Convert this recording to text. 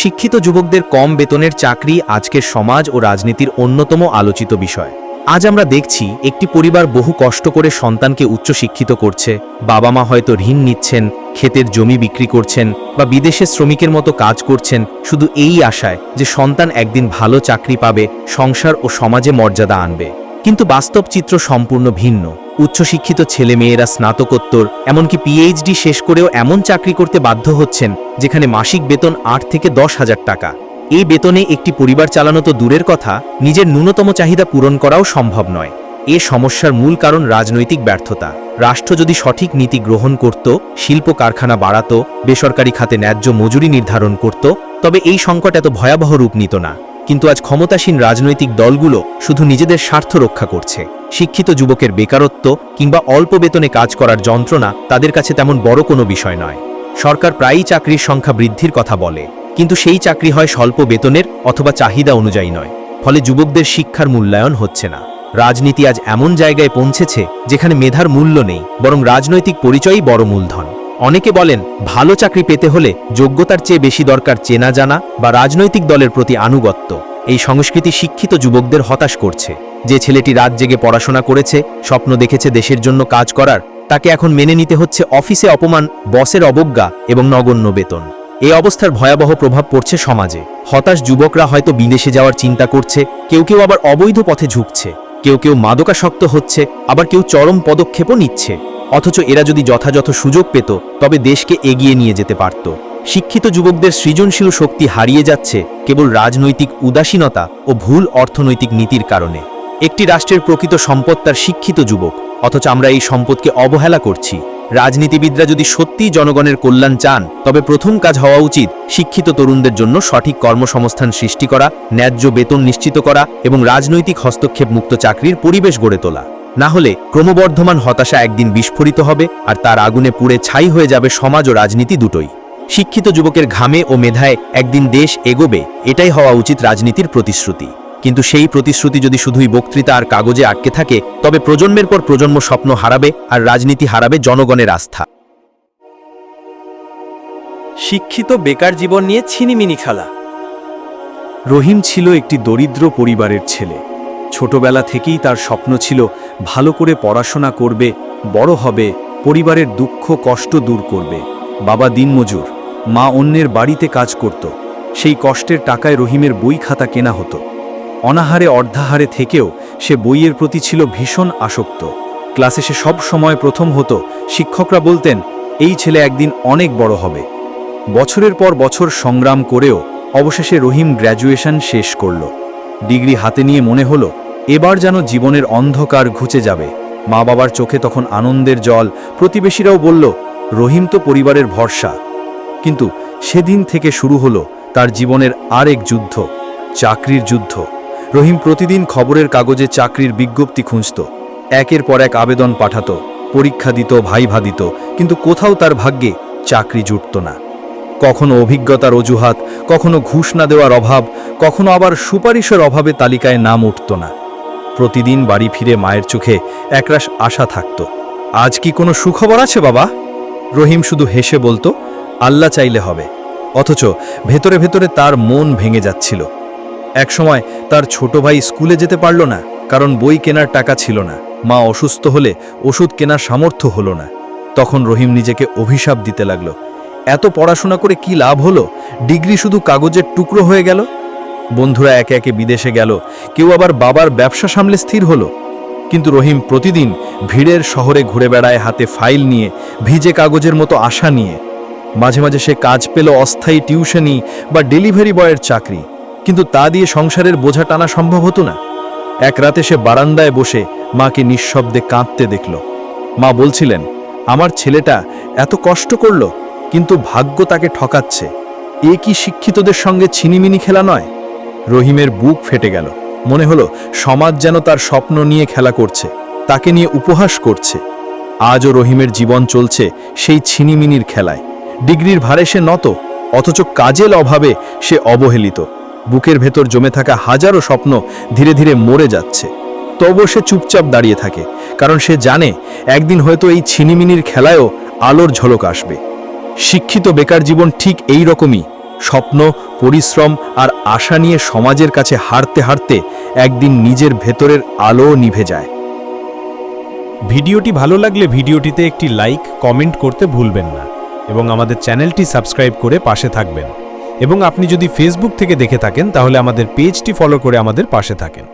শিক্ষিত যুবকদের কম বেতনের চাকরি আজকের সমাজ ও রাজনীতির অন্যতম আলোচিত বিষয়। আজ আমরা দেখছি একটি পরিবার বহু কষ্ট করে সন্তানকে উচ্চশিক্ষিত করছে বাবা মা হয়তো ঋণ নিচ্ছেন, ক্ষেতের জমি বিক্রি করছেন বা বিদেশে শ্রমিকের মতো কাজ করছেন, শুধু এই আশায় যে সন্তান একদিন ভালো চাকরি পাবে, সংসার ও সমাজে মর্যাদা আনবে। কিন্তু বাস্তব চিত্র সম্পূর্ণ ভিন্ন। উচ্চশিক্ষিত ছেলে মেয়েরা স্নাতকোত্তর, এমনকি পিএইচডি শেষ করেও এমন চাকরি করতে বাধ্য হচ্ছেন, যেখানে মাসিক বেতন আট থেকে দশ হাজার টাকা। এই বেতনে একটি পরিবার চালানো তো দূরের কথা, নিজের ন্যূনতম চাহিদা পূরণ করাও সম্ভব নয়। এ সমস্যার মূল কারণ রাজনৈতিক ব্যর্থতা। রাষ্ট্র যদি সঠিক নীতি গ্রহণ করত, শিল্প কারখানা বাড়াত, বেসরকারি খাতে ন্যায্য মজুরি নির্ধারণ করত, তবে এই সংকট এত ভয়াবহ রূপ নিত না। কিন্তু আজ ক্ষমতাসীন রাজনৈতিক দলগুলো শুধু নিজেদের স্বার্থ রক্ষা করছে। শিক্ষিত যুবকের বেকারত্ব কিংবা অল্প বেতনে কাজ করার যন্ত্রণা তাদের কাছে তেমন বড় কোনো বিষয় নয়। সরকার প্রায়ই চাকরির সংখ্যা বৃদ্ধির কথা বলে, কিন্তু সেই চাকরি হয় স্বল্প বেতনের অথবা চাহিদা অনুযায়ী নয়, ফলে যুবকদের শিক্ষার মূল্যায়ন হচ্ছে না। রাজনীতি আজ এমন জায়গায় পৌঁছেছে যেখানে মেধার মূল্য নেই, বরং রাজনৈতিক পরিচয়ই বড় মূলধন। অনেকে বলেন, ভালো চাকরি পেতে হলে যোগ্যতার চেয়ে বেশি দরকার চেনা জানা বা রাজনৈতিক দলের প্রতি আনুগত্য। এই সংস্কৃতি শিক্ষিত যুবকদের হতাশ করছে। যে ছেলেটি রাত জেগে পড়াশোনা করেছে, স্বপ্ন দেখেছে দেশের জন্য কাজ করার, তাকে এখন মেনে নিতে হচ্ছে অফিসে অপমান, বসের অবজ্ঞা এবং নগণ্য বেতন। এই অবস্থার ভয়াবহ প্রভাব পড়ছে সমাজে। হতাশ যুবকরা হয়তো বিদেশে যাওয়ার চিন্তা করছে, কেউ কেউ আবার অবৈধ পথে ঝুঁকছে। কেউ কেউ মাদকাসক্ত হচ্ছে, আবার কেউ চরম পদক্ষেপও নিচ্ছে। অথচ এরা যদি যথাযথ সুযোগ পেত, তবে দেশকে এগিয়ে নিয়ে যেতে পারত। শিক্ষিত যুবকদের সৃজনশীল শক্তি হারিয়ে যাচ্ছে কেবল রাজনৈতিক উদাসীনতা ও ভুল অর্থনৈতিক নীতির কারণে। একটি রাষ্ট্রের প্রকৃত সম্পদ তার শিক্ষিত যুবক, অথচ আমরা এই সম্পদকে অবহেলা করছি। রাজনীতিবিদরা যদি সত্যিই জনগণের কল্যাণ চান, তবে প্রথম কাজ হওয়া উচিত শিক্ষিত তরুণদের জন্য সঠিক কর্মসংস্থান সৃষ্টি করা, ন্যায্য বেতন নিশ্চিত করা এবং রাজনৈতিক হস্তক্ষেপ মুক্ত চাকরির পরিবেশ গড়ে তোলা। না হলে ক্রমবর্ধমান হতাশা একদিন বিস্ফোরিত হবে আর তার আগুনে পুড়ে ছাই হয়ে যাবে সমাজ ও রাজনীতি দুটোই। শিক্ষিত যুবকের ঘামে ও মেধায় একদিন দেশ এগোবে, এটাই হওয়া উচিত রাজনীতির প্রতিশ্রুতি। কিন্তু সেই প্রতিশ্রুতি যদি শুধুই বক্তৃতা আর কাগজে আটকে থাকে, তবে প্রজন্মের পর প্রজন্ম স্বপ্ন হারাবে আর রাজনীতি হারাবে জনগণের আস্থা। শিক্ষিত বেকার জীবন নিয়ে ছিনিমিনি খেলা। রহিম ছিল একটি দরিদ্র পরিবারের ছেলে। ছোটবেলা থেকেই তার স্বপ্ন ছিল ভালো করে পড়াশোনা করবে, বড় হবে, পরিবারের দুঃখ, কষ্ট দূর করবে। বাবা দিনমজুর, মা অন্যের বাড়িতে কাজ করত। সেই কষ্টের টাকায় রহিমের বই খাতা কেনা হতো। অনাহারে অর্ধাহারে থেকেও সে বইয়ের প্রতি ছিল ভীষণ আসক্ত। ক্লাসে সে সব সময় প্রথম হতো, শিক্ষকরা বলতেন, এই ছেলে একদিন অনেক বড় হবে। বছরের পর বছর সংগ্রাম করেও অবশেষে রহিম গ্র্যাজুয়েশন শেষ করল। ডিগ্রি হাতে নিয়ে মনে হলো এবার যেন জীবনের অন্ধকার ঘুচে যাবে। মা বাবার চোখে তখন আনন্দের জল। প্রতিবেশীরাও বলল, রহিম তো পরিবারের ভরসা। কিন্তু সেদিন থেকে শুরু হলো তার জীবনের আরেক যুদ্ধ, চাকরির যুদ্ধ। রহিম প্রতিদিন খবরের কাগজে চাকরির বিজ্ঞপ্তি খুঁজত। একের পর এক আবেদন পাঠাত, পরীক্ষা দিত, ভাইভা দিত, কিন্তু কোথাও তার ভাগ্যে চাকরি জুটত না। কখনো অভিজ্ঞতার অজুহাত, কখনো ঘুষ না দেওয়ার অভাব, কখনো আবার সুপারিশের অভাবে তালিকায় নাম উঠত না। প্রতিদিন বাড়ি ফিরে মায়ের চোখে একরাশ আশা থাকত। আজ কি কোনো সুখবর আছে বাবা? রহিম শুধু হেসে বলতো, আল্লাহ চাইলে হবে। অথচ ভেতরে ভেতরে তার মন ভেঙে যাচ্ছিল। একসময় তার ছোট ভাই স্কুলে যেতে পারল না, কারণ বই কেনার টাকা ছিল না। মা অসুস্থ হলে ওষুধ কেনার সামর্থ্য হলো না। তখন রহিম নিজেকে অভিশাপ দিতে লাগল। এত পড়াশোনা করে কি লাভ হলো? ডিগ্রি শুধু কাগজের টুকরো হয়ে গেল? বন্ধুরা একে একে বিদেশে গেল। কেউ আবার বাবার ব্যবসা সামলে স্থির হলো। কিন্তু রহিম প্রতিদিন ভিড়ের শহরে ঘুরে বেড়ায় হাতে ফাইল নিয়ে, ভিজে কাগজের মতো আশা নিয়ে। মাঝে মাঝে সে কাজ পেল অস্থায়ী টিউশনি বা ডেলিভারি বয়ের চাকরি। কিন্তু তা দিয়ে সংসারের বোঝা টানা সম্ভব হতো না। এক রাতে সে বারান্দায় বসে মাকে নিঃশব্দে কাঁদতে দেখল। মা বলছিলেন, আমার ছেলেটা এত কষ্ট করল, কিন্তু ভাগ্য তাকে ঠকাচ্ছে। এ কি শিক্ষিতদের সঙ্গে ছিনিমিনি খেলা নয়? রহিমের বুক ফেটে গেল। মনে হলো, সমাজ যেন তার স্বপ্ন নিয়ে খেলা করছে, তাকে নিয়ে উপহাস করছে। আজও রহিমের জীবন চলছে সেই ছিনিমিনির খেলায়। ডিগ্রির ভারে সে নত, অথচ কাজের অভাবে সে অবহেলিত। বুকের ভেতর জমে থাকা হাজারো স্বপ্ন ধীরে ধীরে মরে যাচ্ছে। তবু সে চুপচাপ দাঁড়িয়ে থাকে, কারণ সে জানে, একদিন হয়তো এই ছিনিমিনির খেলায়ও আলোর ঝলক আসবে। শিক্ষিত বেকার জীবন ঠিক এই রকমই স্বপ্ন, পরিশ্রম আর আশা নিয়ে সমাজের কাছে হারতে হারতে একদিন নিজের ভেতরের আলোও নিভে যায়। ভিডিওটি ভালো লাগলে ভিডিওটিতে একটি লাইক, কমেন্ট করতে ভুলবেন না এবং আমাদের চ্যানেলটি সাবস্ক্রাইব করে পাশে থাকবেন। এবং আপনি যদি ফেসবুক থেকে দেখে থাকেন, তাহলে আমাদের পেজটি ফলো করে আমাদের পাশে থাকেন।